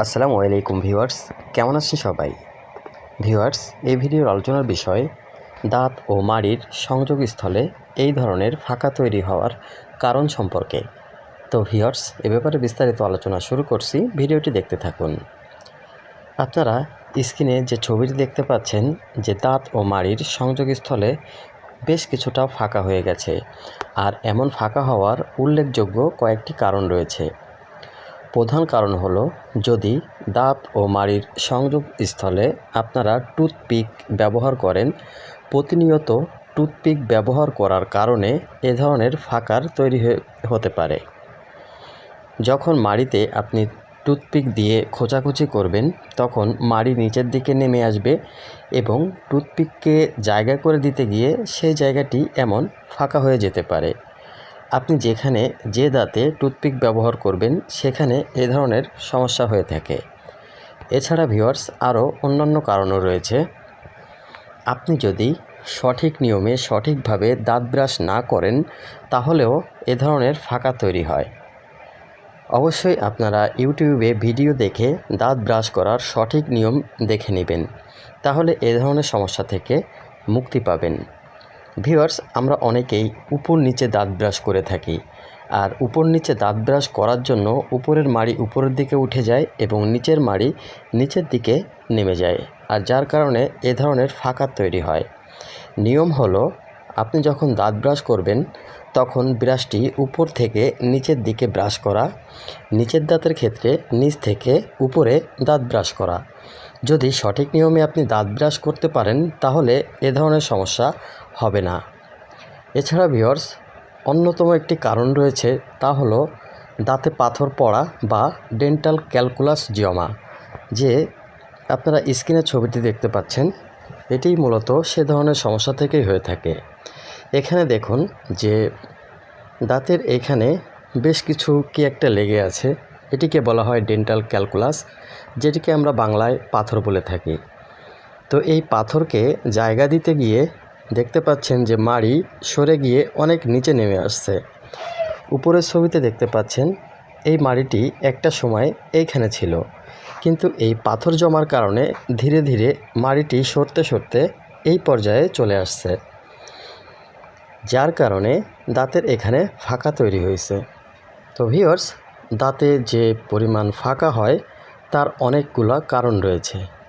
আসসালামু আলাইকুম ভিউয়ার্স, কেমন আছেন সবাই? ভিউয়ার্স, এই ভিডিওর আলোচনার বিষয়, দাঁত ও মাড়ির সংযোগস্থলে এই ধরনের ফাঁকা তৈরি হওয়ার কারণ সম্পর্কে। তো ভিউয়ার্স, এ ব্যাপারে বিস্তারিত আলোচনা শুরু করছি, ভিডিওটি দেখতে থাকুন। আপনারা স্ক্রিনে যে ছবিটি দেখতে পাচ্ছেন, যে দাঁত ও মাড়ির সংযোগস্থলে বেশ কিছুটা ফাঁকা হয়ে গেছে। আর এমন ফাঁকা হওয়ার উল্লেখযোগ্য কয়েকটি কারণ রয়েছে। প্রধান কারণ হলো, যদি দাঁত ও মাড়ির সংযোগ স্থলে আপনারা টুথপিক ব্যবহার করেন, প্রতিনিয়ত টুথপিক ব্যবহার করার কারণে এ ধরনের ফাঁকার তৈরি হতে পারে। যখন মাড়িতে আপনি টুথপিক দিয়ে খোঁচাখুচি করবেন, তখন মাড়ি নিচের দিকে নেমে আসবে এবং টুথপিককে জায়গা করে দিতে গিয়ে সেই জায়গাটি এমন ফাঁকা হয়ে যেতে পারে। আপনি যেখানে যে দাঁতে টুথপিক ব্যবহার করবেন, সেখানে এ ধরনের সমস্যা হয়ে থাকে। এছাড়া ভিওয়ার্স আরও অন্যান্য কারণও রয়েছে। আপনি যদি সঠিক নিয়মে সঠিকভাবে দাঁত ব্রাশ না করেন, তাহলেও এ ধরনের ফাঁকা তৈরি হয়। অবশ্যই আপনারা ইউটিউবে ভিডিও দেখে দাঁত ব্রাশ করার সঠিক নিয়ম দেখে নেবেন। তাহলে এ ধরনের সমস্যা থেকে মুক্তি পাবেন। ভিউয়ার্স আমরা অনেকেই উপর নিচে দাঁত ব্রাশ করে থাকি। আর উপর নিচে দাঁত ব্রাশ করার জন্য উপরের মাড়ি উপরের দিকে উঠে যায় এবং নিচের মাড়ি নিচের দিকে নেমে যায়। আর যার কারণে এ ধরনের ফাঁকা তৈরি হয়। নিয়ম হলো, আপনি যখন দাঁত ব্রাশ করবেন, তখন ব্রাশটি উপর থেকে নিচের দিকে ব্রাশ করা, নিচের দাঁতের ক্ষেত্রে নিচ থেকে উপরে দাঁত ব্রাশ করা। যদি সঠিক নিয়মে আপনি দাঁত ব্রাশ করতে পারেন, তাহলে এ ধরনের সমস্যা হবে না। এছাড়া ভিওর্স অন্যতম একটি কারণ রয়েছে তা হলো দাঁতে পাথর পড়া বা ডেন্টাল ক্যালকুলাস জমা যে আপনারা স্ক্রিনের ছবিটি দেখতে পাচ্ছেন এটি মূলত সে ধরনের সমস্যা থেকেই হয়ে থাকে। এখানে দেখুন যে দাঁতের এখানে বেশ কিছু কি একটা লেগে আছে, এটিকে বলা হয় ডেন্টাল ক্যালকুলাস, যেটিকে আমরা বাংলায় পাথর বলে থাকি। তো এই পাথরকে জায়গা দিতে গিয়ে দেখতে পাচ্ছেন যে মাড়ি সরে গিয়ে অনেক নিচে নেমে আসছে। উপরের ছবিতে দেখতে পাচ্ছেন, এই মাড়িটি একটা সময় এইখানে ছিল। কিন্তু এই পাথর জমার কারণে ধীরে ধীরে মাড়িটি সরতে সরতে এই পর্যায়ে চলে আসছে। যার কারণে দাঁতের এখানে ফাঁকা তৈরি হয়েছে। তো ভিওর্স দাঁতে যে পরিমাণ ফাঁকা হয়, তার অনেকগুলো কারণ রয়েছে।